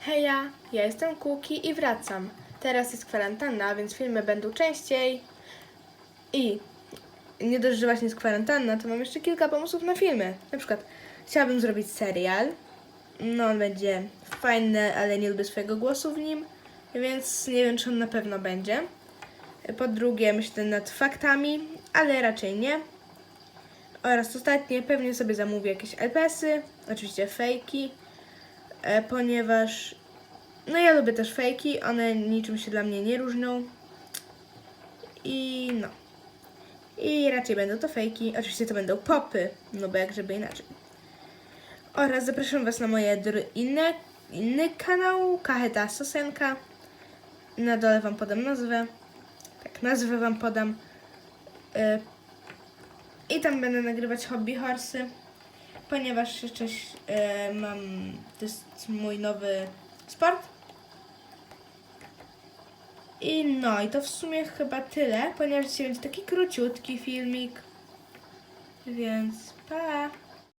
Heja, ja jestem Kuki i wracam. Teraz jest kwarantanna, więc filmy będą częściej. I nie dość, że właśnie jest kwarantanna, to mam jeszcze kilka pomysłów na filmy. Na przykład chciałabym zrobić serial. No, on będzie fajny, ale nie lubię swojego głosu w nim, więc nie wiem, czy on na pewno będzie. Po drugie, myślę nad faktami, ale raczej nie. Oraz ostatnie, pewnie sobie zamówię jakieś LPS-y, oczywiście fejki, ponieważ no ja lubię też fejki, one niczym się dla mnie nie różnią. I no. I raczej będą to fejki, oczywiście to będą popy, no bo jak żeby inaczej. Oraz zapraszam Was na moje inne, inny kanał, Kacheta Sosenka. Na dole Wam podam nazwę. Tak, nazwę Wam podam. E, I tam będę nagrywać hobby horsy, ponieważ jeszcze e, mam, to jest mój nowy sport. I no, i to w sumie chyba tyle, ponieważ dzisiaj będzie taki króciutki filmik. Więc pa!